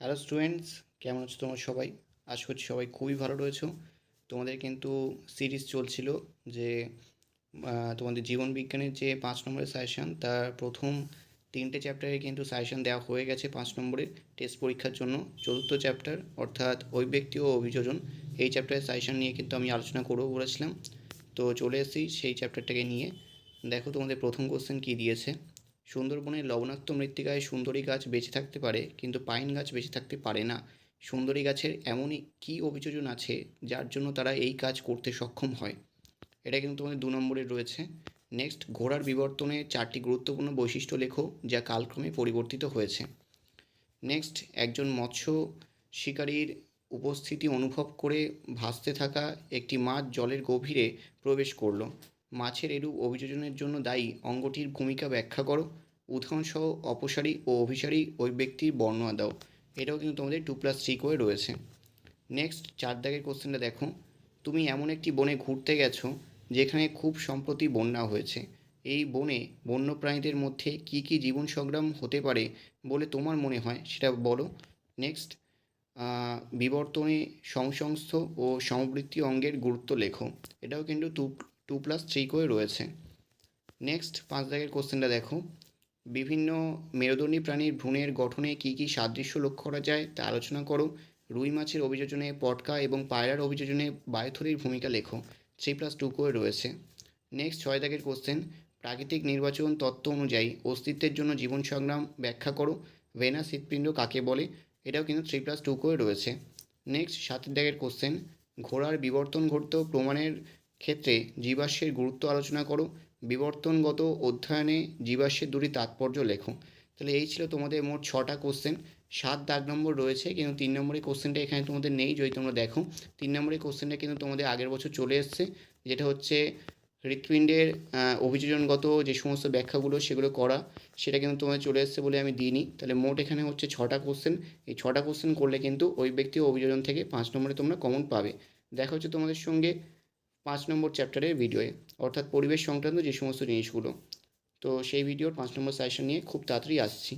Hello students কেমন আছো তোমরা সবাই? আশা করছি সবাই খুবই ভালো রয়েছো। তোমাদের কিন্তু সিরিজ চলছিল যে তোমাদের জীবন বিজ্ঞানের যে পাঁচ নম্বরের সাজেশান তার প্রথম তিনটে চ্যাপ্টারে কিন্তু সাজেশান দেওয়া হয়ে গেছে পাঁচ নম্বরের টেস্ট পরীক্ষার জন্য। চতুর্থ চ্যাপ্টার অর্থাৎ অভিব্যক্তি ও অভিযোজন, এই চ্যাপ্টারের সাজেশান নিয়ে কিন্তু আমি আলোচনা করব বলেছিলাম। তো চলে এসেছি সেই চ্যাপ্টারটাকে নিয়ে। দেখো তোমাদের প্রথম কোশ্চেন কী দিয়েছে। সুন্দরবনের লবণাক্ত মৃত্তিকায় সুন্দরী গাছ বেঁচে থাকতে পারে, কিন্তু পাইন গাছ বেঁচে থাকতে পারে না। সুন্দরী গাছের এমনই কী অভিযোজন আছে যার জন্য তারা এই কাজ করতে সক্ষম হয়? এটা কিন্তু তোমাদের দু নম্বরে রয়েছে। নেক্সট, ঘোড়ার বিবর্তনে চারটি গুরুত্বপূর্ণ বৈশিষ্ট্য লেখো যা কালক্রমে পরিবর্তিত হয়েছে। নেক্সট, একজন মৎস্য শিকারীর উপস্থিতি অনুভব করে ভাসতে থাকা একটি মাছ জলের গভীরে প্রবেশ করল। মাছের এরূপ অভিযোজনের জন্য দায়ী অঙ্গটির ভূমিকা ব্যাখ্যা করো। উদাহরণসহ অপসারী ও অভিসারী ওই ব্যক্তির বর্ণনা দাও। এটাও কিন্তু তোমাদের টু প্লাস থ্রি করে রয়েছে। নেক্সট চার দাগের কোশ্চেনটা দেখো। তুমি এমন একটি বনে ঘুরতে গেছো, যেখানে খুব সম্প্রতি বন্যা হয়েছে। এই বনে বন্যপ্রাণীদের মধ্যে কী কী জীবন সংগ্রাম হতে পারে বলে তোমার মনে হয়, সেটা বলো। নেক্সট বিবর্তনে সংসংস্থ ও সমবৃত্তি অঙ্গের গুরুত্ব লেখো। এটাও কিন্তু টু টু প্লাস থ্রি করে রয়েছে। নেক্সট পাঁচ দাগের কোশ্চেনটা দেখো। বিভিন্ন মেরুদণ্ডী প্রাণীর ভ্রূণের গঠনে কী কী সাদৃশ্য লক্ষ্য করা যায় তা আলোচনা করো। রুই মাছের অভিযোজনে পটকা এবং পায়রার অভিযোজনে বায়ুথলির ভূমিকা লেখো। থ্রি প্লাস টু করে রয়েছে। নেক্সট ছয় দাগের কোশ্চেন প্রাকৃতিক নির্বাচন তত্ত্ব অনুযায়ী অস্তিত্বের জন্য জীবন সংগ্রাম ব্যাখ্যা করো। ভেনাস হৃৎপিণ্ড কাকে বলে? এটাও কিন্তু থ্রি প্লাস টু করে রয়েছে। নেক্সট সাতের দাগের কোশ্চেন ঘোড়ার বিবর্তন ঘটত প্রমাণের ক্ষেত্রে জীবাশ্মের গুরুত্ব আলোচনা করো, বিবর্তনগত অধ্যয়নে জীবাশ্মের দুটি তাৎপর্য লেখো। তাহলে এই ছিল তোমাদের মোট ছটা কোশ্চেন সাত দাগ নম্বর রয়েছে, কিন্তু তিন নম্বরের কোশ্চেনটা এখানে তোমাদের নেই, যদি তোমরা দেখো। তিন নম্বরের কোশ্চেনটা কিন্তু তোমাদের আগের বছর চলে এসছে, যেটা হচ্ছে হৃৎপিণ্ডের অভিযোজনগত যে সমস্ত ব্যাখ্যাগুলো সেগুলো করা, সেটা কিন্তু তোমাদের চলে এসছে বলে আমি দিইনি। তাহলে মোট এখানে হচ্ছে ছটা কোশ্চেন এই ছটা কোশ্চেন করলে কিন্তু ওই ব্যক্তি অভিযোজন থেকে পাঁচ নম্বরে তোমরা কমন পাবে। দেখা হচ্ছে তোমাদের সঙ্গে পাঁচ নম্বর চ্যাপ্টারের ভিডিওয়ে অর্থাৎ পরিবেশ সংক্রান্ত যে সমস্ত জিনিসগুলো। তো সেই ভিডিওর পাঁচ নম্বর সাজেশন নিয়ে খুব তাড়াতাড়ি আসছি।